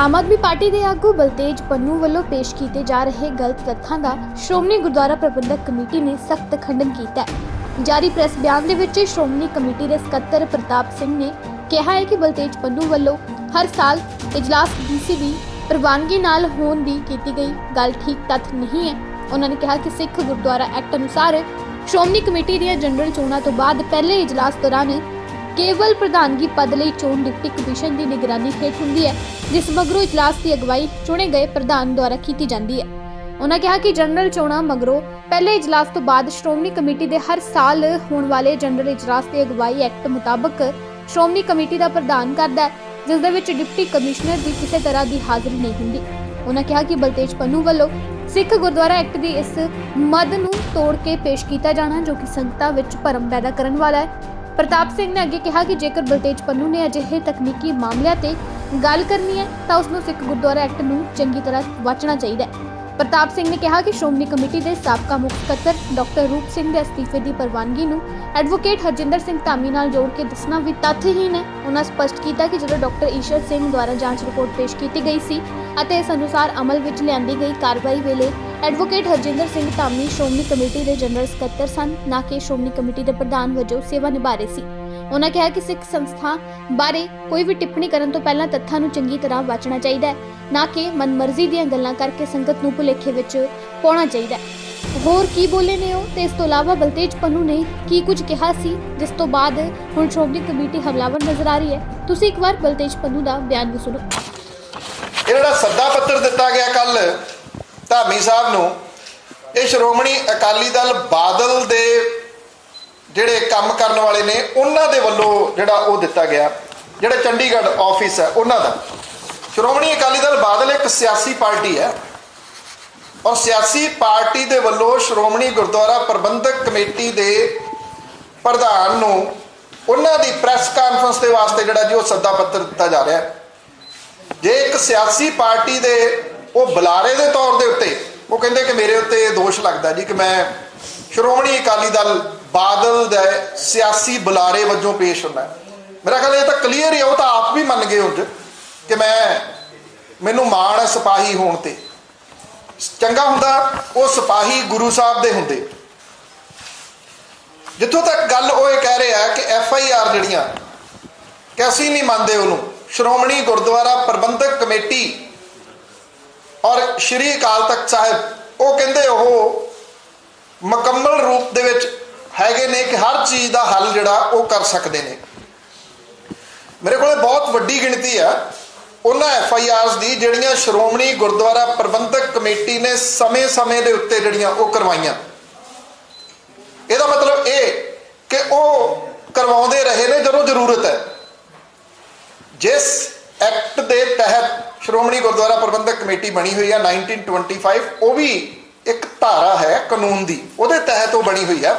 Aam Aadmi party ਦੇ ਆਗੂ ਬਲਤੇਜ ਪੰਨੂ ਵੱਲੋਂ ਪੇਸ਼ ਕੀਤੇ ਜਾ ਰਹੇ ਗਲਤ ਤੱਥਾਂ ਦਾ ਸ਼੍ਰੋਮਣੀ ਗੁਰਦੁਆਰਾ ਪ੍ਰਬੰਧਕ ਕਮੇਟੀ ਨੇ ਸਖਤ ਖੰਡਨ ਕੀਤਾ ਹੈ। ਜਾਰੀ ਪ੍ਰੈਸ ਬਿਆਨ ਦੇ ਵਿੱਚ ਸ਼੍ਰੋਮਣੀ ਕਮੇਟੀ ਦੇ ਸਕੱਤਰ ਪ੍ਰਤਾਪ ਸਿੰਘ ਨੇ ਕਿਹਾ ਹੈ ਕਿ ਬਲਤੇਜ ਪੰਨੂ ਵੱਲੋਂ ਹਰ ਸਾਲ ਇਜਲਾਸ ਡੀਸੀਬੀ ਪ੍ਰਵਾਨਗੀ ਨਾਲ ਹੋਣ ਦੀ ਕੀਤੀ ਗਈ ਗੱਲ ਠੀਕ ਤੱਥ ਨਹੀਂ ਹੈ। ਉਹਨਾਂ ਨੇ ਕਿਹਾ ਕਿ ਸਿੱਖ ਗੁਰਦੁਆਰਾ ਐਕਟ ਅਨੁਸਾਰ ਸ਼੍ਰੋਮਣੀ ਕਮੇਟੀ ਦੀਆਂ ਜਨਰਲ ਚੋਣਾਂ ਤੋਂ ਬਾਅਦ ਪਹਿਲੇ ਇਜਲਾਸ ਦੌਰਾਨ ਕੇਵਲ ਪ੍ਰਧਾਨਗੀ ਪਦ ਲਈ ਚੋਣ ਡਿਪਟੀ ਕਮਿਸ਼ਨ ਦੀ ਨਿਗਰਾਨੀ ਹੇਠ ਹੁੰਦੀ ਹੈ, ਜਿਸ ਮਗਰੋਂ ਇਜਲਾਸ ਦੀ ਅਗਵਾਈ ਚੁਣੇ ਗਏ ਪ੍ਰਧਾਨ ਦੁਆਰਾ ਕੀਤੀ ਜਾਂਦੀ ਹੈ। ਉਹਨਾਂ ਕਿਹਾ ਕਿ ਜਨਰਲ ਚੋਣਾਂ ਮਗਰੋਂ ਪਹਿਲੇ ਇਜਲਾਸ ਤੋਂ ਬਾਅਦ ਸ਼੍ਰੋਮਣੀ ਕਮੇਟੀ ਦੇ ਹਰ ਸਾਲ ਹੋਣ ਵਾਲੇ ਜਨਰਲ ਇਜਲਾਸ ਦੀ ਅਗਵਾਈ ਐਕਟ ਮੁਤਾਬਕ ਸ਼੍ਰੋਮਣੀ ਕਮੇਟੀ ਦਾ ਪ੍ਰਧਾਨ ਕਰਦਾ ਹੈ, ਜਿਸ ਦੇ ਵਿੱਚ ਡਿਪਟੀ ਕਮਿਸ਼ਨਰ ਦੀ ਕਿਸੇ ਤਰ੍ਹਾਂ ਦੀ ਹਾਜ਼ਰੀ ਨਹੀਂ ਹੁੰਦੀ। ਉਹਨਾਂ ਕਿਹਾ ਕਿ ਬਲਤੇਜ ਪੰਨੂ ਵੱਲੋਂ ਸਿੱਖ ਗੁਰਦੁਆਰਾ ਐਕਟ ਦੀ ਇਸ ਮਦ ਨੂੰ ਤੋੜ ਕੇ ਪੇਸ਼ ਕੀਤਾ ਜਾਣਾ, ਜੋ ਕਿ ਸੰਗਤਾਂ ਵਿੱਚ ਭਰਮ ਪੈਦਾ ਕਰਨ ਵਾਲਾ ਹੈ ਪ੍ਰਤਾਪ ਸਿੰਘ ਨੇ ਅੱਗੇ ਕਿਹਾ ਕਿ ਜੇਕਰ ਬਲਤੇਜ ਪੰਨੂ ਨੇ ਅਜਿਹੇ ਤਕਨੀਕੀ ਮਾਮਲਿਆਂ ਤੇ ਗੱਲ ਕਰਨੀ ਹੈ, ਤਾਂ ਉਸ ਨੂੰ ਸਿੱਖ ਗੁਰਦੁਆਰਾ ਐਕਟ ਨੂੰ ਚੰਗੀ ਤਰ੍ਹਾਂ ਵਾਚਣਾ ਚਾਹੀਦਾ ਹੈ। ਪ੍ਰਤਾਪ ਸਿੰਘ ਨੇ ਕਿਹਾ ਕਿ ਸ਼੍ਰੋਮਣੀ ਕਮੇਟੀ ਦੇ ਸਾਬਕਾ ਮੁੱਖ ਸਕੱਤਰ ਡਾਕਟਰ ਰੂਪ ਸਿੰਘ ਦੇ ਅਸਤੀਫੇ ਦੀ ਪ੍ਰਵਾਨਗੀ ਨੂੰ ਐਡਵੋਕੇਟ ਹਰਜਿੰਦਰ ਸਿੰਘ ਧਾਮੀ ਨਾਲ ਜੋੜ ਕੇ ਦੱਸਣਾ ਵੀ ਤੱਥਹੀਨ ਹੈ। ਉਹਨਾਂ ਸਪਸ਼ਟ ਕੀਤਾ ਕਿ ਜਦੋਂ ਡਾਕਟਰ ਈਸ਼ਰ ਸਿੰਘ ਦੁਆਰਾ ਜਾਂਚ ਰਿਪੋਰਟ ਪੇਸ਼ ਕੀਤੀ ਗਈ ਸੀ ਅਤੇ ਇਸ ਅਨੁਸਾਰ ਅਮਲ ਵਿੱਚ ਲਿਆਂਦੀ ਗਈ ਕਾਰਵਾਈ ਵੇਲੇ ਐਡਵੋਕੇਟ ਹਰਜਿੰਦਰ ਸਿੰਘ ਧਾਮੀ ਸ਼੍ਰੋਮਣੀ ਕਮੇਟੀ ਦੇ ਜਨਰਲ ਸਕੱਤਰ ਸਨ, ਨਾ ਕਿ ਸ਼੍ਰੋਮਣੀ ਕਮੇਟੀ ਦੇ ਪ੍ਰਧਾਨ ਵਜੋਂ ਸੇਵਾ ਨਿਭਾ ਰਹੇ ਸੀ। ਉਹਨਾਂ ਕਿਹਾ ਕਿ ਸਿੱਖ ਸੰਸਥਾ ਬਾਰੇ ਕੋਈ ਵੀ ਟਿੱਪਣੀ ਕਰਨ ਤੋਂ ਪਹਿਲਾਂ ਤੱਥਾਂ ਨੂੰ ਚੰਗੀ ਤਰ੍ਹਾਂ ਵਾਚਣਾ ਚਾਹੀਦਾ ਹੈ, ਨਾ ਕਿ ਮਨਮਰਜ਼ੀ ਦੀਆਂ ਗੱਲਾਂ ਕਰਕੇ ਸੰਗਤ ਨੂੰ ਭੁਲੇਖੇ ਵਿੱਚ ਪਾਉਣਾ ਚਾਹੀਦਾ ਹੈ। ਹੋਰ ਕੀ ਬੋਲੇ ਨੇ ਉਹ? ਤੇ ਇਸ ਤੋਂ ਇਲਾਵਾ ਬਲਤੇਜ ਪੰਨੂ ਨੇ ਕੀ ਕੁਝ ਕਿਹਾ ਸੀ, ਜਿਸ ਤੋਂ ਬਾਅਦ ਹੁਣ ਸ਼੍ਰੋਮਣੀ ਕਮੇਟੀ ਹਮਲਾਵਰ ਨਜ਼ਰ ਆ ਰਹੀ ਹੈ? ਤੁਸੀਂ ਇੱਕ ਵਾਰ ਬਲਤੇਜ ਪੰਨੂ ਦਾ ਬਿਆਨ ਵੀ ਸੁਣੋ। ਇਹ ਜਿਹੜਾ ਸੱਦਾ ਪੱਤਰ ਦਿੱਤਾ ਗਿਆ ਕੱਲ ਧਾਮੀ ਸਾਹਿਬ ਨੂੰ, ਇਹ ਸ਼੍ਰੋਮਣੀ ਅਕਾਲੀ ਦਲ ਬਾਦਲ ਦੇ ਜਿਹੜੇ ਕੰਮ ਕਰਨ ਵਾਲੇ ਨੇ, ਉਹਨਾਂ ਦੇ ਵੱਲੋਂ ਜਿਹੜਾ ਉਹ ਦਿੱਤਾ ਗਿਆ। ਜਿਹੜਾ ਚੰਡੀਗੜ੍ਹ ਆਫਿਸ ਹੈ, ਉਹਨਾਂ ਦਾ। ਸ਼੍ਰੋਮਣੀ ਅਕਾਲੀ ਦਲ ਬਾਦਲ ਇੱਕ ਸਿਆਸੀ ਪਾਰਟੀ ਹੈ ਔਰ ਸਿਆਸੀ ਪਾਰਟੀ ਦੇ ਵੱਲੋਂ ਸ਼੍ਰੋਮਣੀ ਗੁਰਦੁਆਰਾ ਪ੍ਰਬੰਧਕ ਕਮੇਟੀ ਦੇ ਪ੍ਰਧਾਨ ਨੂੰ ਉਹਨਾਂ ਦੀ ਪ੍ਰੈਸ ਕਾਨਫਰੰਸ ਦੇ ਵਾਸਤੇ ਜਿਹੜਾ ਜੀ ਉਹ ਸੱਦਾ ਪੱਤਰ ਦਿੱਤਾ ਜਾ ਰਿਹਾ ਹੈ। ਜੇ ਇੱਕ ਸਿਆਸੀ ਪਾਰਟੀ ਦੇ ਉਹ ਬੁਲਾਰੇ ਦੇ ਤੌਰ ਦੇ ਉੱਤੇ, ਉਹ ਕਹਿੰਦੇ ਕਿ ਮੇਰੇ ਉੱਤੇ ਇਹ ਦੋਸ਼ ਲੱਗਦਾ ਜੀ ਕਿ ਮੈਂ ਸ਼੍ਰੋਮਣੀ ਅਕਾਲੀ ਦਲ ਬਾਦਲ ਦੇ ਸਿਆਸੀ ਬੁਲਾਰੇ ਵਜੋਂ ਪੇਸ਼ ਹੁੰਦਾ। ਮੇਰਾ ਖਿਆਲ ਇਹ ਤਾਂ ਕਲੀਅਰ ਹੀ ਆ, ਉਹ ਤਾਂ ਆਪ ਵੀ ਮੰਨ ਗਏ ਉਂਝ ਕਿ ਮੈਂ, ਮੈਨੂੰ ਮਾਣ ਹੈ ਸਿਪਾਹੀ ਹੋਣ ਤੇ। ਚੰਗਾ ਹੁੰਦਾ ਉਹ ਸਿਪਾਹੀ ਗੁਰੂ ਸਾਹਿਬ ਦੇ ਹੁੰਦੇ। ਜਿੱਥੋਂ ਤੱਕ ਗੱਲ ਉਹ ਇਹ ਕਹਿ ਰਿਹਾ ਕਿ ਐਫ ਆਈ ਆਰ ਜਿਹੜੀਆਂ, ਕਿ ਅਸੀਂ ਨਹੀਂ ਮੰਨਦੇ ਉਹਨੂੰ, ਸ਼੍ਰੋਮਣੀ ਗੁਰਦੁਆਰਾ ਪ੍ਰਬੰਧਕ ਕਮੇਟੀ ਔਰ ਸ਼੍ਰੀ ਅਕਾਲ ਤਖਤ ਸਾਹਿਬ, ਉਹ ਕਹਿੰਦੇ ਉਹ ਮੁਕੰਮਲ ਰੂਪ ਦੇ ਵਿੱਚ ਹੈਗੇ ਨੇ ਕਿ ਹਰ ਚੀਜ਼ ਦਾ ਹੱਲ ਜਿਹੜਾ ਉਹ ਕਰ ਸਕਦੇ ਨੇ। ਮੇਰੇ ਕੋਲੇ ਬਹੁਤ ਵੱਡੀ ਗਿਣਤੀ ਆ। ਉਹਨਾਂ ਐਫ ਆਈ ਆਰਸ ਦੀ ਜਿਹੜੀਆਂ ਸ਼੍ਰੋਮਣੀ ਗੁਰਦੁਆਰਾ ਪ੍ਰਬੰਧਕ ਕਮੇਟੀ ਨੇ ਸਮੇਂ-ਸਮੇਂ ਦੇ ਉੱਤੇ ਜਿਹੜੀਆਂ ਉਹ ਕਰਵਾਈਆਂ। ਇਹਦਾ ਮਤਲਬ ਇਹ ਕਿ ਉਹ ਕਰਵਾਉਂਦੇ ਰਹੇ ਨੇ ਜਦੋਂ ਜ਼ਰੂਰਤ ਹੈ। ਜਿਸ ਐਕਟ ਦੇ ਤਹਿਤ ਸ਼੍ਰੋਮਣੀ ਗੁਰਦੁਆਰਾ ਪ੍ਰਬੰਧਕ ਕਮੇਟੀ ਬਣੀ ਹੋਈ ਹੈ 1925 ਉਹ ਵੀ ਇੱਕ ਧਾਰਾ ਹੈ, ਕਾਨੂੰਨ ਦੀ। ਉਹਦੇ ਤਹਿਤ ਉਹ ਬਣੀ ਹੋਈ ਆ।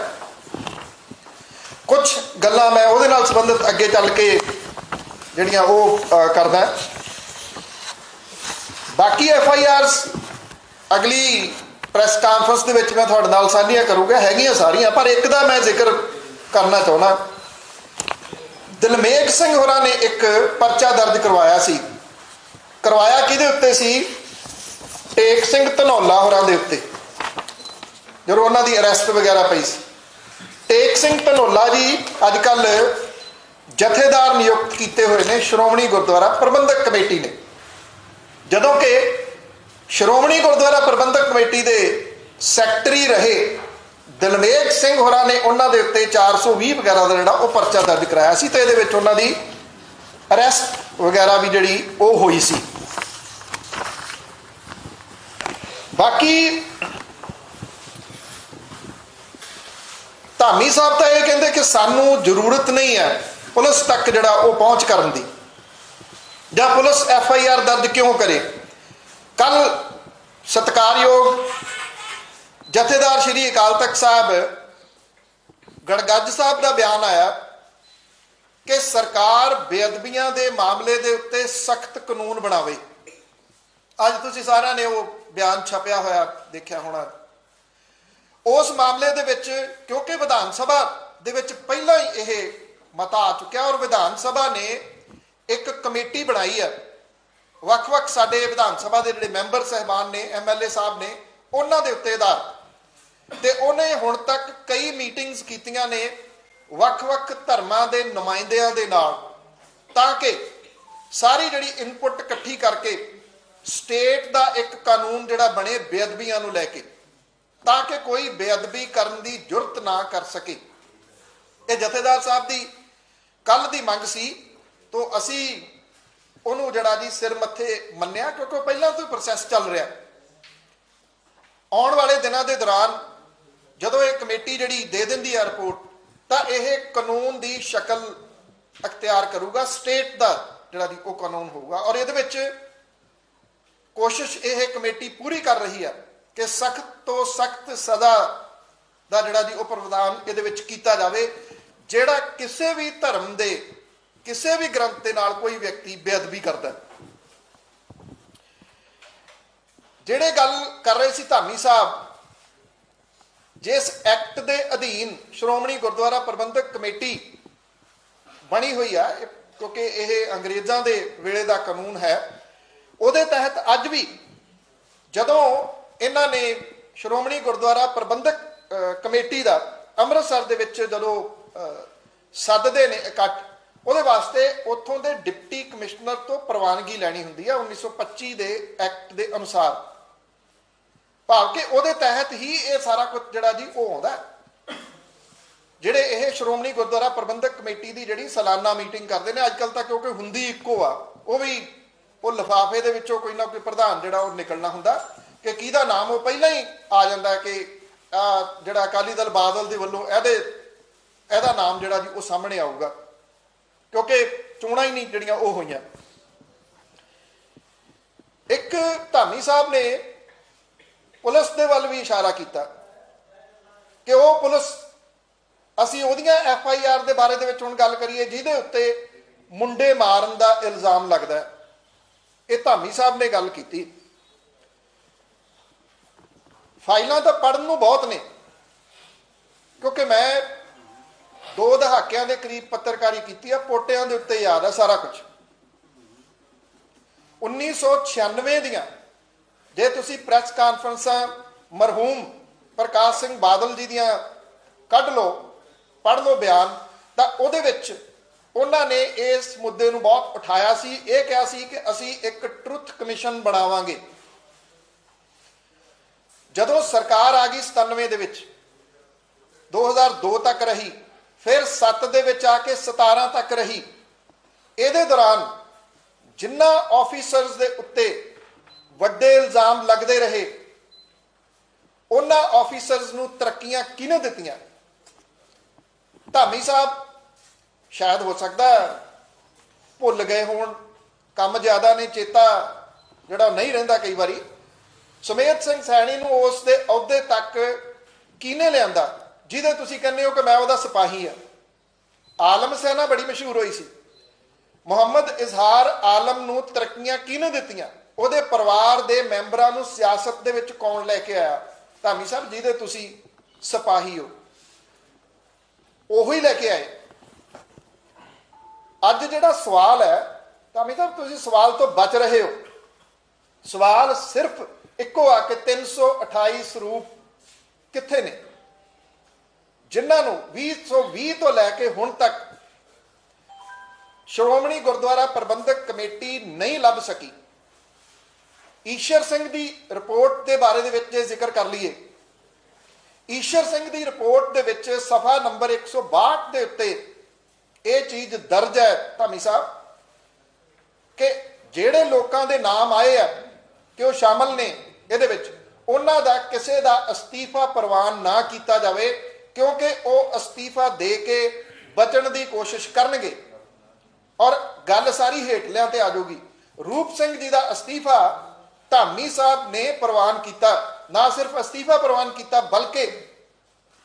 ਕੁਝ ਗੱਲਾਂ ਮੈਂ ਉਹਦੇ ਨਾਲ ਸੰਬੰਧਿਤ ਅੱਗੇ ਚੱਲ ਕੇ ਜਿਹੜੀਆਂ ਉਹ ਕਰਦਾ। ਬਾਕੀ ਐਫ ਆਈ ਆਰਸ ਅਗਲੀ ਪ੍ਰੈਸ ਕਾਨਫਰੰਸ ਦੇ ਵਿੱਚ ਮੈਂ ਤੁਹਾਡੇ ਨਾਲ ਸਾਂਝੀਆਂ ਕਰੂੰਗਾ। ਹੈਗੀਆਂ ਸਾਰੀਆਂ, ਪਰ ਇੱਕ ਦਾ ਮੈਂ ਜ਼ਿਕਰ ਕਰਨਾ ਚਾਹੁੰਦਾ। ਦਲਮੇਗ ਸਿੰਘ ਹੋਰਾਂ ਨੇ ਇੱਕ ਪਰਚਾ ਦਰਜ ਕਰਵਾਇਆ ਸੀ। ਕਰਵਾਇਆ ਕਿਹਦੇ ਉੱਤੇ ਸੀ? ਟੇਕ ਸਿੰਘ ਧਨੌਲਾ ਹੋਰਾਂ ਦੇ ਉੱਤੇ। ਜਦੋਂ ਉਹਨਾਂ ਦੀ ਅਰੈਸਟ ਵਗੈਰਾ ਪਈ ਸੀ। ਟੇਕ ਸਿੰਘ ਧਨੌਲਾ ਜੀ ਅੱਜ ਕੱਲ ਜਥੇਦਾਰ ਨਿਯੁਕਤ ਕੀਤੇ ਹੋਏ ਨੇ ਸ਼੍ਰੋਮਣੀ ਗੁਰਦੁਆਰਾ ਪ੍ਰਬੰਧਕ ਕਮੇਟੀ ਨੇ। ਜਦੋਂ ਕਿ ਸ਼੍ਰੋਮਣੀ ਗੁਰਦੁਆਰਾ ਪ੍ਰਬੰਧਕ ਕਮੇਟੀ ਦੇ ਸੈਕਟਰੀ ਰਹੇ ਦਲਮੇਗ ਸਿੰਘ ਹੋਰਾਂ ਨੇ ਉਹਨਾਂ ਦੇ ਉੱਤੇ 420 ਵਗੈਰਾ ਦਾ ਜਿਹੜਾ ਉਹ ਪਰਚਾ ਦਰਜ ਕਰਾਇਆ ਸੀ ਤੇ ਇਹਦੇ ਵਿੱਚ ਉਹਨਾਂ ਦੀ ਅਰੈਸਟ ਵਗੈਰਾ ਵੀ ਜਿਹੜੀ ਉਹ ਹੋਈ ਸੀ। ਬਾਕੀ ਧਾਮੀ ਸਾਹਿਬ ਤਾਂ ਇਹ ਕਹਿੰਦੇ ਕਿ ਸਾਨੂੰ ਜ਼ਰੂਰਤ ਨਹੀਂ ਹੈ ਪੁਲਿਸ ਤੱਕ ਜਿਹੜਾ ਉਹ ਪਹੁੰਚ ਕਰਨ ਦੀ। ਜਾਂ ਪੁਲਿਸ ਐਫ ਆਈ ਆਰ ਦਰਜ ਕਿਉਂ ਕਰੇ? ਕੱਲ ਸਤਕਾਰਯੋਗ ਜਥੇਦਾਰ ਸ਼੍ਰੀ ਅਕਾਲ ਤਖਤ ਸਾਹਿਬ ਗੜਗੱਜ ਸਾਹਿਬ ਦਾ ਬਿਆਨ ਆਇਆ ਕਿ ਸਰਕਾਰ ਬੇਅਦਬੀਆਂ ਦੇ ਮਾਮਲੇ ਦੇ ਉੱਤੇ ਸਖਤ ਕਾਨੂੰਨ ਬਣਾਵੇ। ਅੱਜ ਤੁਸੀਂ ਸਾਰਿਆਂ ਨੇ ਉਹ ਬਿਆਨ ਛਪਿਆ ਹੋਇਆ ਦੇਖਿਆ ਹੋਣਾ। ਉਸ ਮਾਮਲੇ ਦੇ ਵਿੱਚ ਕਿਉਂਕਿ ਵਿਧਾਨ ਸਭਾ ਦੇ ਵਿੱਚ ਪਹਿਲਾਂ ਹੀ ਇਹ ਮਤਾ ਆ ਚੁੱਕਿਆ ਔਰ ਵਿਧਾਨ ਸਭਾ ਨੇ ਇੱਕ ਕਮੇਟੀ ਬਣਾਈ ਹੈ। ਵੱਖ-ਵੱਖ ਸਾਡੇ ਵਿਧਾਨ ਸਭਾ ਦੇ ਜਿਹੜੇ ਮੈਂਬਰ ਸਹਿਬਾਨ ਨੇ ਐਮਐਲਏ ਸਾਹਿਬ ਨੇ, ਉਹਨਾਂ ਦੇ ਉੱਤੇ ਦਾ ਤੇ ਉਹਨੇ ਹੁਣ ਤੱਕ ਕਈ ਮੀਟਿੰਗਸ ਕੀਤੀਆਂ ਨੇ ਵੱਖ-ਵੱਖ ਧਰਮਾਂ ਦੇ ਨੁਮਾਇੰਦਿਆਂ ਦੇ ਨਾਲ, ਤਾਂ ਕਿ ਸਾਰੀ ਜਿਹੜੀ ਇਨਪੁਟ ਇਕੱਠੀ ਕਰਕੇ ਸਟੇਟ ਦਾ ਇੱਕ ਕਾਨੂੰਨ ਜਿਹੜਾ ਬਣੇ ਬੇਅਦਬੀਆਂ ਨੂੰ ਲੈ ਕੇ, ਤਾਂ ਕਿ ਕੋਈ ਬੇਅਦਬੀ ਕਰਨ ਦੀ ਜੁਰਤ ਨਾ ਕਰ ਸਕੇ। ਇਹ ਜਥੇਦਾਰ ਸਾਹਿਬ ਦੀ ਕੱਲ ਦੀ ਮੰਗ ਸੀ, ਤੋਂ ਅਸੀਂ ਉਹਨੂੰ ਜਿਹੜਾ ਜੀ ਸਿਰ ਮੱਥੇ ਮੰਨਿਆ, ਕਿਉਂਕਿ ਉਹ ਪਹਿਲਾਂ ਤੋਂ ਪ੍ਰੋਸੈਸ ਚੱਲ ਰਿਹਾ। ਆਉਣ ਵਾਲੇ ਦਿਨਾਂ ਦੇ ਦੌਰਾਨ ਜਦੋਂ ਇਹ ਕਮੇਟੀ ਜਿਹੜੀ ਦੇ ਦਿੰਦੀ ਹੈ ਰਿਪੋਰਟ, ਤਾਂ ਇਹ ਕਾਨੂੰਨ ਦੀ ਸ਼ਕਲ ਅਖਤਿਆਰ ਕਰੂਗਾ, ਸਟੇਟ ਦਾ ਜਿਹੜਾ ਦੀ ਉਹ ਕਾਨੂੰਨ ਹੋਊਗਾ। ਔਰ ਇਹਦੇ ਵਿੱਚ ਕੋਸ਼ਿਸ਼ ਇਹ ਕਮੇਟੀ ਪੂਰੀ ਕਰ ਰਹੀ ਹੈ ਕਿ ਸਖਤ ਤੋਂ ਸਖਤ ਸਜ਼ਾ ਦਾ ਜਿਹੜਾ ਜੀ ਉਹ ਪ੍ਰਵਧਾਨ ਇਹਦੇ ਵਿੱਚ ਕੀਤਾ ਜਾਵੇ, ਜਿਹੜਾ ਕਿਸੇ ਵੀ ਧਰਮ ਦੇ, ਕਿਸੇ ਵੀ ਗ੍ਰੰਥ ਦੇ ਨਾਲ ਕੋਈ ਵਿਅਕਤੀ ਬੇਅਦਬੀ ਕਰਦਾ ਜਿਹੜੇ ਗੱਲ ਕਰ ਰਹੇ ਸੀ ਧਾਮੀ ਸਾਹਿਬ, ਜਿਸ ਐਕਟ ਦੇ ਅਧੀਨ ਸ਼੍ਰੋਮਣੀ ਗੁਰਦੁਆਰਾ ਪ੍ਰਬੰਧਕ ਕਮੇਟੀ ਬਣੀ ਹੋਈ ਆ ਕਿਉਂਕਿ ਇਹ ਅੰਗਰੇਜ਼ਾਂ ਦੇ ਵੇਲੇ ਦਾ ਕਾਨੂੰਨ ਹੈ ਉਹਦੇ ਤਹਿਤ ਅੱਜ ਵੀ ਜਦੋਂ ਇਹਨਾਂ ਨੇ ਸ਼੍ਰੋਮਣੀ ਗੁਰਦੁਆਰਾ ਪ੍ਰਬੰਧਕ ਅਹ, ਕਮੇਟੀ ਦਾ ਅੰਮ੍ਰਿਤਸਰ ਦੇ ਵਿੱਚ ਜਦੋਂ ਅਹ, ਸੱਦਦੇ ਨੇ ਇਕੱਠ ਉਹਦੇ ਵਾਸਤੇ ਉੱਥੋਂ ਦੇ ਡਿਪਟੀ ਕਮਿਸ਼ਨਰ ਤੋਂ ਪ੍ਰਵਾਨਗੀ ਲੈਣੀ ਹੁੰਦੀ ਹੈ 1925 ਦੇ ਐਕਟ ਦੇ ਅਨੁਸਾਰ। ਭਾਵ ਕਿ ਉਹਦੇ ਤਹਿਤ ਹੀ ਇਹ ਸਾਰਾ ਕੁਝ ਜਿਹੜਾ ਜੀ ਉਹ ਆਉਂਦਾ ਜਿਹੜੇ ਇਹ ਸ਼੍ਰੋਮਣੀ ਗੁਰਦੁਆਰਾ ਪ੍ਰਬੰਧਕ ਕਮੇਟੀ ਦੀ ਜਿਹੜੀ ਸਾਲਾਨਾ ਮੀਟਿੰਗ ਕਰਦੇ ਨੇ ਅੱਜ ਕੱਲ ਤਾਂ ਕਿਉਂਕਿ ਹੁੰਦੀ ਇੱਕੋ ਆ ਉਹ ਵੀ ਉਹ ਲਿਫਾਫੇ ਦੇ ਵਿੱਚੋਂ ਕੋਈ ਨਾ ਕੋਈ ਪ੍ਰਧਾਨ ਜਿਹੜਾ ਉਹ ਨਿਕਲਣਾ ਹੁੰਦਾ ਕਿ ਕਿਹਦਾ ਨਾਮ ਉਹ ਪਹਿਲਾਂ ਹੀ ਆ ਜਾਂਦਾ ਕਿ, ਆ, ਜਿਹੜਾ ਅਕਾਲੀ ਦਲ ਬਾਦਲ ਦੇ ਵੱਲੋਂ ਇਹਦੇ, ਇਹਦਾ ਨਾਮ ਜਿਹੜਾ ਜੀ ਉਹ ਸਾਹਮਣੇ ਆਊਗਾ। ਕਿਉਂਕਿ ਚੋਣਾਂ ਹੀ ਨਹੀਂ ਜਿਹੜੀਆਂ ਉਹ ਹੋਈਆਂ। ਇੱਕ ਧਾਮੀ ਸਾਹਿਬ ਨੇ ਪੁਲਿਸ ਦੇ ਵੱਲ ਵੀ ਇਸ਼ਾਰਾ ਕੀਤਾ ਕਿ ਉਹ ਪੁਲਿਸ, ਅਸੀਂ ਉਹਦੀਆਂ ਐਫ ਆਈ ਆਰ ਦੇ ਬਾਰੇ ਦੇ ਵਿੱਚ ਹੁਣ ਗੱਲ ਕਰੀਏ, ਜਿਹਦੇ ਉੱਤੇ ਮੁੰਡੇ ਮਾਰਨ ਦਾ ਇਲਜ਼ਾਮ ਲੱਗਦਾ ਹੈ। ਇਹ ਧਾਮੀ ਸਾਹਿਬ ਨੇ ਗੱਲ ਕੀਤੀ। ਫਾਈਲਾਂ ਤਾਂ ਪੜਨ ਨੂੰ ਬਹੁਤ ਨੇ, ਕਿਉਂਕਿ ਮੈਂ ਦੋ ਦਹਾਕਿਆਂ ਦੇ ਕਰੀਬ ਪੱਤਰਕਾਰੀ ਕੀਤੀ ਆ, ਪੋਟਿਆਂ ਦੇ ਉੱਤੇ ਯਾਦ ਆ ਸਾਰਾ ਕੁਝ 1996 ਦੀਆਂ, ਜੇ ਤੁਸੀਂ ਪ੍ਰੈਸ ਕਾਨਫਰੰਸਾਂ ਮਰਹੂਮ ਪ੍ਰਕਾਸ਼ ਸਿੰਘ ਬਾਦਲ ਜੀ ਦੀਆਂ ਕੱਢ ਲਓ, ਪੜ੍ਹ ਲਓ ਬਿਆਨ, ਤਾਂ ਉਹਦੇ ਵਿੱਚ ਉਹਨਾਂ ਨੇ ਇਸ ਮੁੱਦੇ ਨੂੰ ਬਹੁਤ ਉਠਾਇਆ ਸੀ, ਇਹ ਕਿਹਾ ਸੀ ਕਿ ਅਸੀਂ ਇੱਕ ਟਰੁੱਥ ਕਮਿਸ਼ਨ ਬਣਾਵਾਂਗੇ। ਜਦੋਂ ਸਰਕਾਰ ਆ ਗਈ 97 ਦੇ ਵਿੱਚ 2002 ਤੱਕ ਰਹੀ, ਫਿਰ 7 ਦੇ ਵਿੱਚ ਆ ਕੇ 17 ਤੱਕ ਰਹੀ। ਇਹਦੇ ਦੌਰਾਨ ਜਿੰਨਾ ਆਫੀਸਰਸ ਦੇ ਉੱਤੇ ਵੱਡੇ ਇਲਜ਼ਾਮ ਲੱਗਦੇ ਰਹੇ, ਉਹਨਾਂ ਆਫੀਸਰਸ ਨੂੰ ਤਰੱਕੀਆਂ ਕਿਹਨੇ ਦਿੱਤੀਆਂ? ਧਾਮੀ ਸਾਹਿਬ ਸ਼ਾਇਦ ਹੋ ਸਕਦਾ ਭੁੱਲ ਗਏ ਹੋਣ। ਕੰਮ ਜ਼ਿਆਦਾ ਨੇ ਚੇਤਾ ਜਿਹੜਾ ਨਹੀਂ ਰਹਿੰਦਾ ਕਈ ਵਾਰੀ। ਸੁਮੇਧ ਸਿੰਘ ਸੈਣੀ ਨੂੰ ਉਸ ਦੇ ਅਹੁਦੇ ਤੱਕ ਕਿਹਨੇ ਲਿਆਂਦਾ? ਜਿਹਦੇ ਤੁਸੀਂ ਕਹਿੰਦੇ ਹੋ ਕਿ ਮੈਂ ਉਹਦਾ ਸਿਪਾਹੀ ਆ ਆਲਮ ਸੈਨਾ ਬੜੀ ਮਸ਼ਹੂਰ ਹੋਈ ਸੀ। ਮੁਹੰਮਦ ਇਜ਼ਹਾਰ ਆਲਮ ਨੂੰ ਤਰੱਕੀਆਂ ਕਿਹਨੇ ਦਿੱਤੀਆਂ? ਉਹਦੇ ਪਰਿਵਾਰ ਦੇ ਮੈਂਬਰਾਂ ਨੂੰ ਸਿਆਸਤ ਦੇ ਵਿੱਚ ਕੌਣ ਲੈ ਕੇ ਆਇਆ? ਧਾਮੀ ਸਾਹਿਬ, ਜਿਹਦੇ ਤੁਸੀਂ ਸਿਪਾਹੀ ਹੋ। ਉਹੀ ਲੈ ਕੇ ਆਏ। ਅੱਜ ਜਿਹੜਾ ਸਵਾਲ ਹੈ, ਧਾਮੀ ਸਾਹਿਬ, ਤੁਸੀਂ ਸਵਾਲ ਤੋਂ ਬਚ ਰਹੇ ਹੋ। ਸਵਾਲ ਸਿਰਫ ਇੱਕੋ ਆ ਕਿ 328 ਸਰੂਪ ਕਿੱਥੇ ਨੇ? ਜਿਨ੍ਹਾਂ ਨੂੰ 2020 ਤੋਂ ਲੈ ਕੇ ਹੁਣ ਤੱਕ ਸ਼੍ਰੋਮਣੀ ਗੁਰਦੁਆਰਾ ਪ੍ਰਬੰਧਕ ਕਮੇਟੀ ਨਹੀਂ ਲੱਭ ਸਕੀ। ਈਸ਼ਰ ਸਿੰਘ ਦੀ ਰਿਪੋਰਟ ਦੇ ਬਾਰੇ ਦੇ ਵਿੱਚ ਜੇ ਜ਼ਿਕਰ ਕਰ ਲਈਏ। ਈਸ਼ਰ ਸਿੰਘ ਦੀ ਰਿਪੋਰਟ ਦੇ ਵਿੱਚ ਸਫਾ ਨੰਬਰ 162 ਦੇ ਉੱਤੇ ਇਹ ਚੀਜ਼ ਦਰਜ ਹੈ ਧਾਮੀ ਸਾਹਿਬ, ਕਿ ਜਿਹੜੇ ਲੋਕਾਂ ਦੇ ਨਾਮ ਆਏ ਆ ਕਿ ਉਹ ਸ਼ਾਮਲ ਨੇ ਇਹਦੇ ਵਿੱਚ, ਉਹਨਾਂ ਦਾ ਕਿਸੇ ਦਾ ਅਸਤੀਫਾ ਪ੍ਰਵਾਨ ਨਾ ਕੀਤਾ ਜਾਵੇ, ਕਿਉਂਕਿ ਉਹ ਅਸਤੀਫਾ ਦੇ ਕੇ ਬਚਣ ਦੀ ਕੋਸ਼ਿਸ਼ ਕਰਨਗੇ। ਔਰ ਗੱਲ ਸਾਰੀ ਹੇਠਲਿਆਂ ਤੇ ਆ ਜਾਊਗੀ। ਰੂਪ ਸਿੰਘ ਜੀ ਦਾ ਅਸਤੀਫਾ ਧਾਮੀ ਸਾਹਿਬ ਨੇ ਪ੍ਰਵਾਨ ਕੀਤਾ। ਨਾ ਸਿਰਫ ਅਸਤੀਫਾ ਪ੍ਰਵਾਨ ਕੀਤਾ, ਬਲਕਿ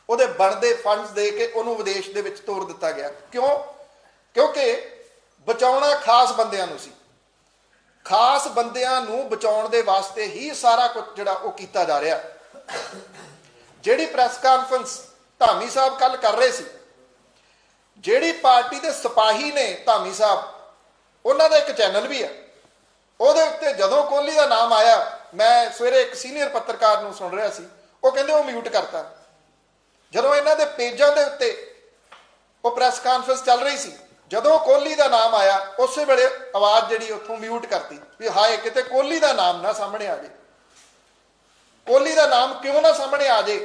ਉਹਦੇ ਬਣਦੇ ਫੰਡਸ ਦੇ ਕੇ ਉਹਨੂੰ ਵਿਦੇਸ਼ ਦੇ ਵਿੱਚ ਤੋਰ ਦਿੱਤਾ ਗਿਆ। ਕਿਉਂ? ਕਿਉਂਕਿ ਬਚਾਉਣਾ ਖਾਸ ਬੰਦਿਆਂ ਨੂੰ ਸੀ। ਖਾਸ ਬੰਦਿਆਂ ਨੂੰ ਬਚਾਉਣ ਦੇ ਵਾਸਤੇ ਹੀ ਸਾਰਾ ਕੁਝ ਜਿਹੜਾ ਉਹ ਕੀਤਾ ਜਾ ਰਿਹਾ। ਜਿਹੜੀ ਪ੍ਰੈਸ ਕਾਨਫਰੰਸ ਧਾਮੀ ਸਾਹਿਬ ਕੱਲ ਕਰ ਰਹੇ ਸੀ, ਜਿਹੜੀ ਪਾਰਟੀ ਦੇ ਸਿਪਾਹੀ ਨੇ ਧਾਮੀ ਸਾਹਿਬ, ਉਹਨਾਂ ਦਾ ਇੱਕ ਚੈਨਲ ਵੀ ਹੈ। ਉਹਦੇ ਉੱਤੇ ਜਦੋਂ ਕੋਹਲੀ ਦਾ ਨਾਮ ਆਇਆ, ਮੈਂ ਸਵੇਰੇ ਇੱਕ ਸੀਨੀਅਰ ਪੱਤਰਕਾਰ ਨੂੰ ਸੁਣ ਰਿਹਾ ਸੀ, ਉਹ ਕਹਿੰਦੇ ਉਹ ਮਿਊਟ ਕਰਤਾ। ਜਦੋਂ ਇਹਨਾਂ ਦੇ ਪੇਜਾਂ ਦੇ ਉੱਤੇ ਉਹ ਪ੍ਰੈਸ ਕਾਨਫਰੰਸ ਚੱਲ ਰਹੀ ਸੀ, ਜਦੋਂ ਕੋਹਲੀ ਦਾ ਨਾਮ ਆਇਆ, ਉਸੇ ਵੇਲੇ ਆਵਾਜ਼ ਜਿਹੜੀ ਉੱਥੋਂ ਮਿਊਟ ਕਰਤੀ ਵੀ ਹਾਏ, ਕਿਤੇ ਕੋਹਲੀ ਦਾ ਨਾਮ ਨਾ ਸਾਹਮਣੇ ਆ ਜੇ। ਕੋਹਲੀ ਦਾ ਨਾਮ ਕਿਉਂ ਨਾ ਸਾਹਮਣੇ ਆ ਜੇ?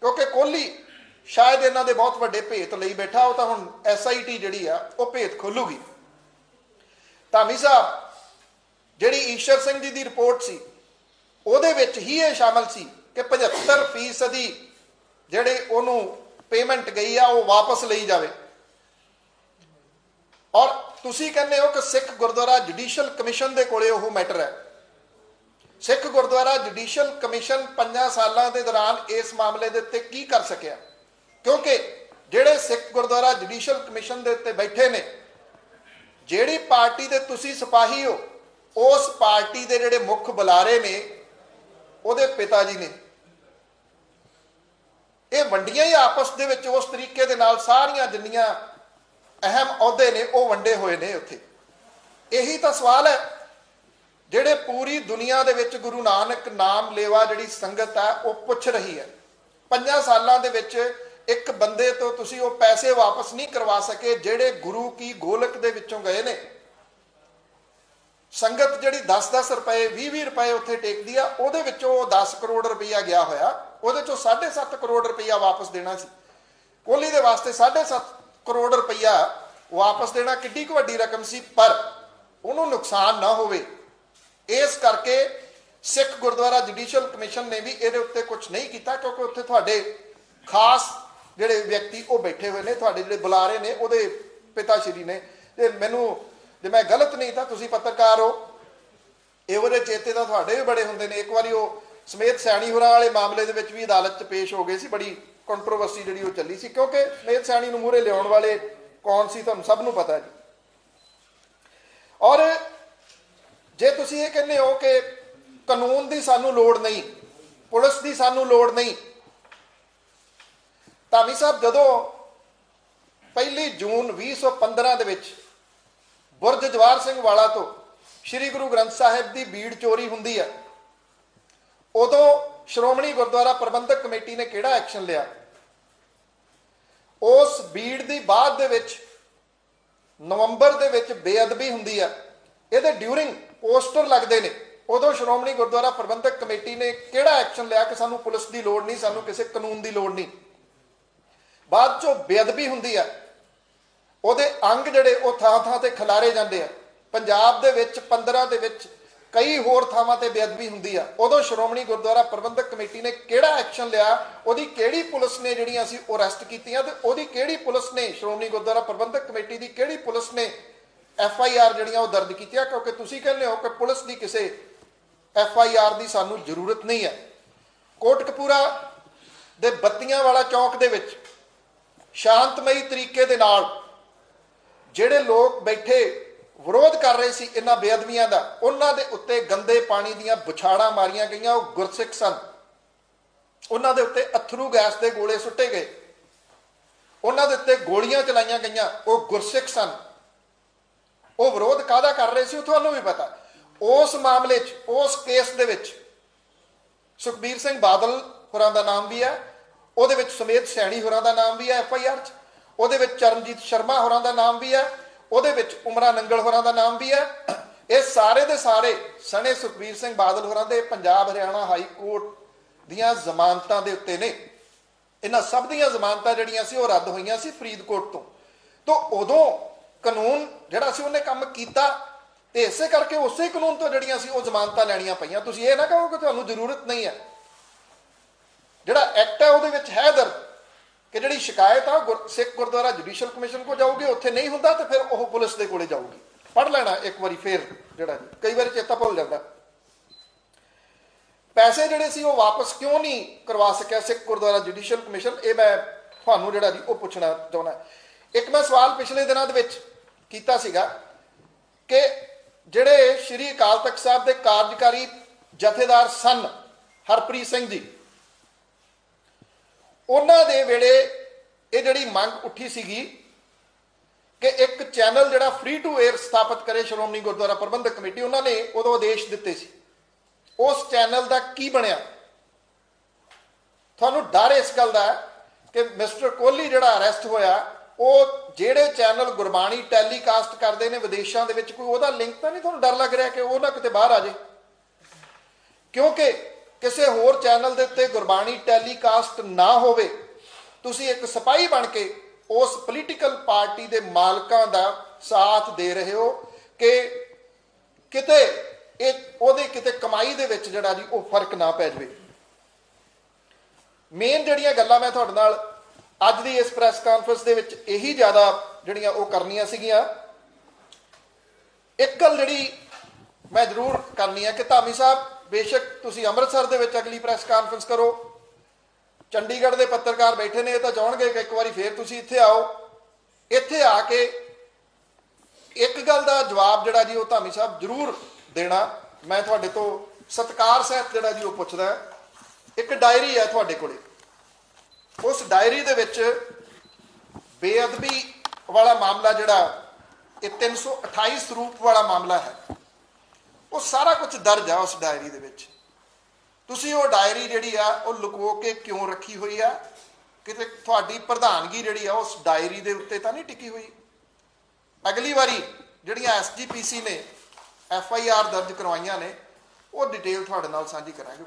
ਕਿਉਂਕਿ ਕੋਹਲੀ ਸ਼ਾਇਦ ਇਹਨਾਂ ਦੇ ਬਹੁਤ ਵੱਡੇ ਭੇਤ ਲਈ ਬੈਠਾ, ਉਹ ਤਾਂ ਹੁਣ ਐਸਆਈਟੀ ਜਿਹੜੀ ਆ, ਉਹ ਭੇਤ ਖੋਲੂਗੀ। ਧਾਮੀ ਸਾਹਿਬ, ਜਿਹੜੀ ਈਸ਼ਰ ਸਿੰਘ ਜੀ ਦੀ ਰਿਪੋਰਟ ਸੀ, ਉਹਦੇ ਵਿੱਚ ਹੀ ਇਹ ਸ਼ਾਮਲ ਸੀ ਕਿ 75% ਫੀਸਦੀ ਜਿਹੜੇ ਉਹਨੂੰ ਪੇਮੈਂਟ ਗਈ ਆ, ਉਹ ਵਾਪਸ ਲਈ ਜਾਵੇ। ਔਰ ਤੁਸੀਂ ਕਹਿੰਦੇ ਹੋ ਕਿ ਸਿੱਖ ਗੁਰਦੁਆਰਾ ਜੁਡੀਸ਼ੀਅਲ ਕਮਿਸ਼ਨ ਦੇ ਕੋਲੇ ਉਹ ਮੈਟਰ ਹੈ। ਸਿੱਖ ਗੁਰਦੁਆਰਾ ਜੁਡੀਸ਼ੀਅਲ ਕਮਿਸ਼ਨ 5 ਸਾਲਾਂ ਦੇ ਦੌਰਾਨ ਇਸ ਮਾਮਲੇ ਦੇ ਉੱਤੇ ਕੀ ਕਰ ਸਕਿਆ? ਕਿਉਂਕਿ ਜਿਹੜੇ ਸਿੱਖ ਗੁਰਦੁਆਰਾ ਜੁਡੀਸ਼ੀਅਲ ਕਮਿਸ਼ਨ ਦੇ ਉੱਤੇ ਬੈਠੇ ਨੇ, ਜਿਹੜੀ ਪਾਰਟੀ ਦੇ ਤੁਸੀਂ ਸਿਪਾਹੀ ਹੋ, ਉਸ ਪਾਰਟੀ ਦੇ ਜਿਹੜੇ ਮੁੱਖ ਬੁਲਾਰੇ ਨੇ, ਉਹਦੇ ਪਿਤਾ ਜੀ ਨੇ। ਇਹ ਵੰਡੀਆਂ ਹੀ ਆਪਸ ਦੇ ਵਿੱਚ ਉਸ ਤਰੀਕੇ ਦੇ ਨਾਲ ਸਾਰੀਆਂ ਜਿੰਨੀਆਂ ਅਹਿਮ ਅਹੁਦੇ ਨੇ, ਉਹ ਵੰਡੇ ਹੋਏ ਨੇ ਉੱਥੇ। ਇਹੀ ਤਾਂ ਸਵਾਲ ਹੈ, ਜਿਹੜੇ ਪੂਰੀ ਦੁਨੀਆ ਦੇ ਵਿੱਚ ਗੁਰੂ ਨਾਨਕ ਨਾਮ ਲੇਵਾ ਜਿਹੜੀ ਸੰਗਤ ਹੈ ਉਹ ਪੁੱਛ ਰਹੀ ਹੈ। ਪੰਜਾਂ ਸਾਲਾਂ ਦੇ ਵਿੱਚ ਇੱਕ ਬੰਦੇ ਤੋਂ ਤੁਸੀਂ ਉਹ ਪੈਸੇ ਵਾਪਸ ਨਹੀਂ ਕਰਵਾ ਸਕੇ, ਜਿਹੜੇ ਗੁਰੂ ਕੀ ਗੋਲਕ ਦੇ ਵਿੱਚੋਂ ਗਏ ਨੇ। ਸੰਗਤ ਜਿਹੜੀ 10-10 ਰੁਪਏ 20-20 ਰੁਪਏ ਉੱਥੇ ਟੇਕਦੀ ਆ, ਉਹਦੇ ਵਿੱਚੋਂ ਉਹ 10 ਕਰੋੜ ਰੁਪਈਆ ਗਿਆ ਹੋਇਆ। ਉਹਦੇ ਚੋਂ 7.5 ਕਰੋੜ ਰੁਪਈਆ ਵਾਪਸ ਦੇਣਾ ਸੀ। ਕੋਹਲੀ ਦੇ ਵਾਸਤੇ 7.5 ਕਰੋੜ ਰੁਪਈਆ ਵਾਪਸ ਦੇਣਾ ਕਿੱਡੀ ਕੁ ਵੱਡੀ ਰਕਮ ਸੀ, ਪਰ ਉਹਨੂੰ ਨੁਕਸਾਨ ਨਾ ਹੋਵੇ। ਇਸ ਕਰਕੇ ਸਿੱਖ ਗੁਰਦੁਆਰਾ ਜੁਡੀਸ਼ੀਅਲ ਕਮਿਸ਼ਨ ਨੇ ਵੀ ਇਹਦੇ ਉੱਤੇ ਕੁਝ ਨਹੀਂ ਕੀਤਾ, ਕਿਉਂਕਿ ਉੱਥੇ ਤੁਹਾਡੇ ਖਾਸ ਜਿਹੜੇ ਵਿਅਕਤੀ ਉਹ ਬੈਠੇ ਹੋਏ ਨੇ, ਤੁਹਾਡੇ ਜਿਹੜੇ ਬੁਲਾਰੇ ਨੇ, ਉਹਦੇ ਪਿਤਾ ਸ਼੍ਰੀ ਨੇ। ਤੇ ਮੈਨੂੰ, ਜੇ ਮੈਂ ਗਲਤ ਨਹੀਂ ਤਾਂ ਤੁਸੀਂ ਪੱਤਰਕਾਰ ਹੋ। ਇਹ ਉਹਦੇ ਚੇਤੇ ਤਾਂ ਤੁਹਾਡੇ ਵੀ ਬੜੇ ਹੁੰਦੇ ਨੇ। ਇੱਕ ਵਾਰੀ ਉਹ ਸਮੇਤ ਸੈਣੀ ਹੋਰਾਂ ਵਾਲੇ ਮਾਮਲੇ ਦੇ ਵਿੱਚ ਵੀ ਅਦਾਲਤ 'ਚ ਪੇਸ਼ ਹੋ ਗਏ ਸੀ। ਬੜੀ ਕੰਟਰੋਵਰਸੀ ਜਿਹੜੀ ਉਹ ਚੱਲੀ ਸੀ। ਕਿਉਂਕਿ ਸਮੇਤ ਸੈਣੀ ਨੂੰ ਮੂਹਰੇ ਲਿਆਉਣ ਵਾਲੇ ਕੌਣ ਸੀ ਤੁਹਾਨੂੰ ਸਭ ਨੂੰ ਪਤਾ ਜੀ। ਔਰ ਜੇ ਤੁਸੀਂ ਇਹ ਕਹਿੰਦੇ ਹੋ ਕਿ ਕਾਨੂੰਨ ਦੀ ਸਾਨੂੰ ਲੋੜ ਨਹੀਂ, ਪੁਲਿਸ ਦੀ ਸਾਨੂੰ ਲੋੜ ਨਹੀਂ, ਧਾਮੀ ਸਾਹਿਬ ਜਦੋਂ ਪਹਿਲੀ ਜੂਨ 2015 ਦੇ ਵਿੱਚ ਬੁਰਜ ਜਵਾਰ ਸਿੰਘ ਵਾਲਾ ਤੋਂ ਸ੍ਰੀ ਗੁਰੂ ਗ੍ਰੰਥ ਸਾਹਿਬ ਦੀ ਬੀੜ ਚੋਰੀ ਹੁੰਦੀ ਹੈ ਉਦੋਂ ਸ਼੍ਰੋਮਣੀ ਗੁਰਦੁਆਰਾ ਪ੍ਰਬੰਧਕ ਕਮੇਟੀ ਨੇ ਕਿਹੜਾ ਐਕਸ਼ਨ ਲਿਆ? ਉਸ ਬੀੜ ਦੀ ਬਾਅਦ ਦੇ ਵਿੱਚ, ਨਵੰਬਰ ਦੇ ਵਿੱਚ ਬੇਅਦਬੀ ਹੁੰਦੀ ਆ। ਇਹਦੇ ਡਿਊਰਿੰਗ ਪੋਸਟਰ ਲੱਗਦੇ ਨੇ। ਉਦੋਂ ਸ਼੍ਰੋਮਣੀ ਗੁਰਦੁਆਰਾ ਪ੍ਰਬੰਧਕ ਕਮੇਟੀ ਨੇ ਕਿਹੜਾ ਐਕਸ਼ਨ ਲਿਆ ਕਿ ਸਾਨੂੰ ਪੁਲਿਸ ਦੀ ਲੋੜ ਨਹੀਂ, ਸਾਨੂੰ ਕਿਸੇ ਕਾਨੂੰਨ ਦੀ ਲੋੜ ਨਹੀਂ? ਬਾਅਦ ਚੋਂ ਬੇਅਦਬੀ ਹੁੰਦੀ ਆ। ਉਹਦੇ ਅੰਗ ਜਿਹੜੇ ਉਹ ਥਾਂ ਥਾਂ ਤੇ ਖਿਲਾਰੇ ਜਾਂਦੇ ਆ। ਪੰਜਾਬ ਦੇ ਵਿੱਚ 15 ਦੇ ਵਿੱਚ ਕਈ ਹੋਰ ਥਾਵਾਂ ਤੇ ਬੇਅਦਬੀ ਹੁੰਦੀ ਆ। ਉਦੋਂ ਸ਼੍ਰੋਮਣੀ ਗੁਰਦੁਆਰਾ ਪ੍ਰਬੰਧਕ ਕਮੇਟੀ ਨੇ ਕਿਹੜਾ ਐਕਸ਼ਨ ਲਿਆ? ਉਹਦੀ ਕਿਹੜੀ ਪੁਲਿਸ ਨੇ ਜਿਹੜੀਆਂ ਸੀ ਉਹ ਅਰੈਸਟ ਕੀਤੀਆਂ ਤੇ ਉਹਦੀ ਕਿਹੜੀ ਪੁਲਿਸ ਨੇ ਸ਼੍ਰੋਮਣੀ ਗੁਰਦੁਆਰਾ ਪ੍ਰਬੰਧਕ ਕਮੇਟੀ ਦੀ ਕਿਹੜੀ ਪੁਲਿਸ ਨੇ ਐਫ ਆਈ ਆਰ ਜਿਹੜੀਆਂ ਉਹ ਦਰਜ ਕੀਤੀਆਂ? ਕਿਉਂਕਿ ਤੁਸੀਂ ਕਹਿੰਦੇ ਹੋ ਕਿ ਪੁਲਿਸ ਦੀ ਕਿਸੇ ਐਫ ਆਈ ਆਰ ਦੀ ਸਾਨੂੰ ਜ਼ਰੂਰਤ ਨਹੀਂ ਹੈ। ਕੋਟਕਪੂਰਾ ਦੇ ਬੱਤੀਆਂ ਵਾਲਾ ਚੌਕ ਦੇ ਵਿੱਚ ਸ਼ਾਂਤਮਈ ਤਰੀਕੇ ਦੇ ਨਾਲ ਜਿਹੜੇ ਲੋਕ ਬੈਠੇ ਵਿਰੋਧ ਕਰ ਰਹੇ ਸੀ ਇਹਨਾਂ ਬੇਅਦਬੀਆਂ ਦਾ। ਉਹਨਾਂ ਦੇ ਉੱਤੇ ਗੰਦੇ ਪਾਣੀ ਦੀਆਂ ਬੁਛਾੜਾਂ ਮਾਰੀਆਂ ਗਈਆਂ, ਉਹ ਗੁਰਸਿੱਖ ਸਨ। ਉਹਨਾਂ ਦੇ ਉੱਤੇ ਅਥਰੂ ਗੈਸ ਦੇ ਗੋਲੇ ਸੁੱਟੇ ਗਏ। ਉਹਨਾਂ ਦੇ ਉੱਤੇ ਗੋਲੀਆਂ ਚਲਾਈਆਂ ਗਈਆਂ, ਉਹ ਗੁਰਸਿੱਖ ਸਨ। ਉਹ ਵਿਰੋਧ ਕਾਦਾ ਕਰ ਰਹੇ ਸੀ ਉਹ ਤੁਹਾਨੂੰ ਵੀ ਪਤਾ। ਉਸ ਮਾਮਲੇ 'ਚ, ਉਸ ਕੇਸ ਦੇ ਵਿੱਚ ਸੁਖਬੀਰ ਸਿੰਘ ਬਾਦਲ ਹੋਰਾਂ ਦਾ ਨਾਮ ਵੀ ਹੈ, ਉਹਦੇ ਵਿੱਚ ਸਮੇਤ ਸੈਣੀ ਹੋਰਾਂ ਦਾ ਨਾਮ ਵੀ ਹੈ, ਐਫ ਆਈ ਆਰ 'ਚ। ਉਹਦੇ ਵਿੱਚ ਚਰਨਜੀਤ ਸ਼ਰਮਾ ਹੋਰਾਂ ਦਾ ਨਾਮ ਵੀ ਹੈ ਉਹਦੇ ਵਿੱਚ ਉਮਰਾ ਨੰਗਲ ਹੋਰਾਂ ਦਾ ਨਾਮ ਵੀ ਹੈ। ਇਹ ਸਾਰੇ ਦੇ ਸਾਰੇ ਸਣੇ ਸੁਖਬੀਰ ਸਿੰਘ ਬਾਦਲ ਹੋਰਾਂ ਦੇ, ਪੰਜਾਬ, ਹਰਿਆਣਾ ਹਾਈ ਕੋਰਟ ਦੀਆਂ ਜ਼ਮਾਨਤਾਂ ਦੇ ਉੱਤੇ ਨੇ। ਇਹਨਾਂ ਸਭ ਦੀਆਂ ਜ਼ਮਾਨਤਾਂ ਜਿਹੜੀਆਂ ਸੀ ਉਹ ਰੱਦ ਹੋਈਆਂ ਸੀ ਫਰੀਦਕੋਟ ਤੋਂ। ਤੋਂ ਉਦੋਂ ਕਾਨੂੰਨ ਜਿਹੜਾ ਸੀ ਉਹਨੇ ਕੰਮ ਕੀਤਾ ਤੇ ਇਸੇ ਕਰਕੇ ਉਸੇ ਕਾਨੂੰਨ ਤੋਂ ਜਿਹੜੀਆਂ ਸੀ ਉਹ ਜ਼ਮਾਨਤਾਂ ਲੈਣੀਆਂ ਪਈਆਂ। ਤੁਸੀਂ ਇਹ ਨਾ ਕਹੋ ਕਿ ਤੁਹਾਨੂੰ ਜ਼ਰੂਰਤ ਨਹੀਂ ਹੈ। ਜਿਹੜਾ ਐਕਟ ਹੈ ਉਹਦੇ ਵਿੱਚ ਹੈ ਦਰਜ ਕਿ ਜਿਹੜੀ ਸ਼ਿਕਾਇਤ ਆ ਉਹ ਗੁਰ- ਸਿੱਖ ਗੁਰਦੁਆਰਾ ਜੁਡੀਸ਼ੀਅਲ ਕਮਿਸ਼ਨ ਕੋ ਜਾਊਗੀ, ਉੱਥੇ ਨਹੀਂ ਹੁੰਦਾ ਤੇ ਫਿਰ ਉਹ ਪੁਲਿਸ ਦੇ ਕੋਲੇ ਜਾਊਗੀ। ਪੜ ਲੈਣਾ ਇੱਕ ਵਾਰੀ ਫੇਰ ਜਿਹੜਾ ਜੀ। ਕਈ ਵਾਰੀ ਚੇਤਾ ਭੁੱਲ ਜਾਂਦਾ। ਪੈਸੇ ਜਿਹੜੇ ਸੀ ਉਹ ਵਾਪਸ ਕਿਉਂ ਨਹੀਂ ਕਰਵਾ ਸਕਿਆ ਸਿੱਖ ਗੁਰਦੁਆਰਾ ਜੁਡੀਸ਼ੀਅਲ ਕਮਿਸ਼ਨ? ਇਹ ਮੈਂ ਤੁਹਾਨੂੰ ਜਿਹੜਾ ਜੀ ਉਹ ਪੁੱਛਣਾ ਚਾਹੁੰਦਾ। ਇੱਕ ਮੈਂ ਸਵਾਲ ਪਿਛਲੇ ਦਿਨਾਂ ਦੇ ਵਿੱਚ ਕੀਤਾ ਸੀਗਾ ਕਿ ਜਿਹੜੇ ਸ਼੍ਰੀ ਅਕਾਲ ਤਖਤ ਸਾਹਿਬ ਦੇ ਕਾਰਜਕਾਰੀ ਜਥੇਦਾਰ ਸਨ ਹਰਪ੍ਰੀਤ ਸਿੰਘ ਜੀ ਉਹਨਾਂ ਦੇ ਵੇਲੇ ਇਹ ਜਿਹੜੀ ਮੰਗ ਉੱਠੀ ਸੀਗੀ ਕਿ ਇੱਕ ਚੈਨਲ ਜਿਹੜਾ ਫ੍ਰੀ ਟੂ 에ਅਰ ਸਥਾਪਿਤ ਕਰੇ ਸ਼੍ਰੋਮਣੀ ਗੁਰਦੁਆਰਾ ਪ੍ਰਬੰਧਕ ਕਮੇਟੀ, ਉਹਨਾਂ ਨੇ ਉਦੋਂ ਆਦੇਸ਼ ਦਿੱਤੇ ਸੀ। ਉਸ ਚੈਨਲ ਦਾ ਕੀ ਬਣਿਆ? ਤੁਹਾਨੂੰ ਡਰ ਇਸ ਗੱਲ ਦਾ ਕਿ ਮਿਸਟਰ ਕੋਹਲੀ ਜਿਹੜਾ ਅਰੈਸਟ ਹੋਇਆ, ਉਹ ਜਿਹੜੇ ਚੈਨਲ ਗੁਰਬਾਣੀ ਟੈਲੀਕਾਸਟ ਕਰਦੇ ਨੇ ਵਿਦੇਸ਼ਾਂ ਦੇ ਵਿੱਚ, ਕੋਈ ਉਹਦਾ ਲਿੰਕ ਤਾਂ ਨਹੀਂ ਤੁਹਾਨੂੰ ਡਰ ਲੱਗ ਰਿਹਾ ਕਿ ਉਹ ਨਾ ਕਿਤੇ ਬਾਹਰ ਆ ਜਾਏ? ਕਿਉਂਕਿ ਕਿਸੇ ਹੋਰ ਚੈਨਲ ਦੇ ਉੱਤੇ ਗੁਰਬਾਣੀ ਟੈਲੀਕਾਸਟ ਨਾ ਹੋਵੇ, ਤੁਸੀਂ ਇੱਕ ਸਿਪਾਹੀ ਬਣ ਕੇ ਉਸ ਪੋਲੀਟੀਕਲ ਪਾਰਟੀ ਦੇ ਮਾਲਕਾਂ ਦਾ ਸਾਥ ਦੇ ਰਹੇ ਹੋ ਕਿ ਕਿਤੇ ਇਹ, ਉਹਦੇ ਕਿਤੇ ਕਮਾਈ ਦੇ ਵਿੱਚ ਜਿਹੜਾ ਜੀ ਉਹ ਫ਼ਰਕ ਨਾ ਪੈ ਜਾਵੇ। ਮੇਨ ਜਿਹੜੀਆਂ ਗੱਲਾਂ ਮੈਂ ਤੁਹਾਡੇ ਨਾਲ ਅੱਜ ਦੀ ਇਸ ਪ੍ਰੈਸ ਕਾਨਫਰੰਸ ਦੇ ਵਿੱਚ ਇਹੀ ਜ਼ਿਆਦਾ ਜਿਹੜੀਆਂ ਉਹ ਕਰਨੀਆਂ ਸੀਗੀਆਂ। ਇੱਕ ਗੱਲ ਜਿਹੜੀ ਮੈਂ ਜ਼ਰੂਰ ਕਰਨੀ ਹੈ ਕਿ ਧਾਮੀ ਸਾਹਿਬ ਬੇਸ਼ੱਕ ਤੁਸੀਂ ਅੰਮ੍ਰਿਤਸਰ ਦੇ ਵਿੱਚ ਅਗਲੀ ਪ੍ਰੈਸ ਕਾਨਫਰੰਸ ਕਰੋ। ਚੰਡੀਗੜ੍ਹ ਦੇ ਪੱਤਰਕਾਰ ਬੈਠੇ ਨੇ, ਇਹ ਤਾਂ ਚਾਹਣਗੇ ਕਿ ਇੱਕ ਵਾਰੀ ਫੇਰ ਤੁਸੀਂ ਇੱਥੇ ਆਓ। ਇੱਥੇ ਆ ਕੇ ਇੱਕ ਗੱਲ ਦਾ ਜਵਾਬ ਜਿਹੜਾ ਜੀ ਉਹ ਧਾਮੀ ਸਾਹਿਬ ਜ਼ਰੂਰ ਦੇਣਾ। ਮੈਂ ਤੁਹਾਡੇ ਤੋਂ ਸਤਕਾਰ ਸਹਿਤ ਜਿਹੜਾ ਜੀ ਉਹ ਪੁੱਛਦਾ ਇੱਕ ਡਾਇਰੀ ਹੈ ਤੁਹਾਡੇ ਕੋਲੇ। ਉਸ ਡਾਇਰੀ ਦੇ ਵਿੱਚ ਬੇਅਦਬੀ ਵਾਲਾ ਮਾਮਲਾ ਜਿਹੜਾ, ਇਹ 328 ਸਰੂਪ ਵਾਲਾ ਮਾਮਲਾ ਹੈ। ਉਹ ਸਾਰਾ ਕੁਝ ਦਰਜ ਆ ਉਸ ਡਾਇਰੀ ਦੇ ਵਿੱਚ। ਤੁਸੀਂ ਉਹ ਡਾਇਰੀ ਜਿਹੜੀ ਆ, ਉਹ ਲੁਕੋ ਕੇ ਕਿਉਂ ਰੱਖੀ ਹੋਈ ਆ? ਕਿਤੇ ਤੁਹਾਡੀ ਪ੍ਰਧਾਨਗੀ ਜਿਹੜੀ ਆ, ਉਸ ਡਾਇਰੀ ਦੇ ਉੱਤੇ ਤਾਂ ਨਹੀਂ ਟਿਕੀ ਹੋਈ। ਅਗਲੀ ਵਾਰੀ ਜਿਹੜੀਆਂ ਐਸਜੀਪੀਸੀ ਨੇ, ਐਫ ਆਈ ਆਰ ਦਰਜ ਕਰਵਾਈਆਂ ਨੇ, ਉਹ ਡਿਟੇਲ ਤੁਹਾਡੇ ਨਾਲ ਸਾਂਝੀ ਕਰਾਂਗੇ।